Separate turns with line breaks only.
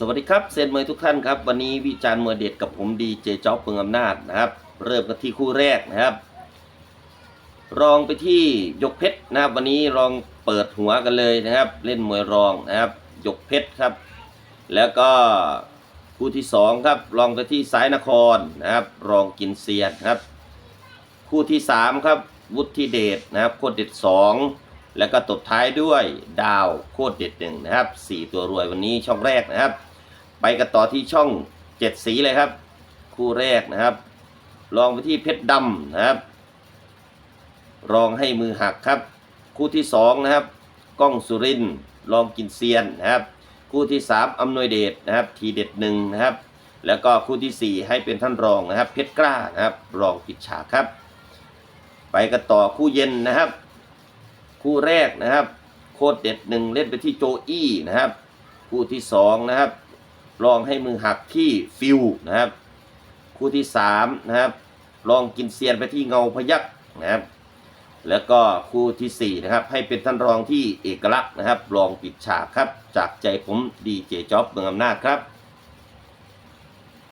สวัสดีครับเซนมวยทุกท่านครับ วันนี้วิจารณ์มวยเด็ดกับผมดีเจจ๊อบเมืองอำนาจนะครับ เริ่มกันที่คู่แรกนะครับ รองไปที่ยกเพชรนะครับ วันนี้ลองเปิดหัวกันเลยนะครับ เล่นมวยรองนะครับยกเพชรครับ แล้วก็คู่ที่สองครับรองไปที่สายนครนะครับ รองกินเซียนครับ คู่ที่สามครับวุฒิเดชนะครับโคตรเด็ดสองแล้วก็ตบท้ายด้วยดาวโคตรเด็ดหนึ่งนะครับสี่ตัวรวยวันนี้ช่องแรกนะครับ ไปกันต่อที่ช่องเจ็ดสีเลยครับ คู่แรกนะครับลองไปที่เพชรดำนะครับ รองให้มือหักครับ คู่ที่สองนะครับก้องสุรินรองกินเซียนนะครับ คู่ที่สามอำนวยเดชนะครับ ทีเด็ดหนึ่งนะครับ แล้วก็คู่ที่สี่ให้เป็นท่านรองนะครับ เพชรกล้านะครับ รองปิดฉากครับ ไปกันต่อคู่เย็นนะครับ คู่แรกนะครับ โคตรเด็ดหนึ่งเล่นไปที่โจอี้นะครับ คู่ที่สองนะครับ ลองให้มือหักที่ฟิวนะครับ คู่ที่สามนะครับ ลองกินเซียนไปที่เงาพยักนะครับ แล้วก็คู่ที่สี่นะครับ ให้เป็นท่านรองที่เอกลักษณ์นะครับ ลองปิดฉากครับ จากใจผมดีเจจ็อบเมืองอำนาจครับ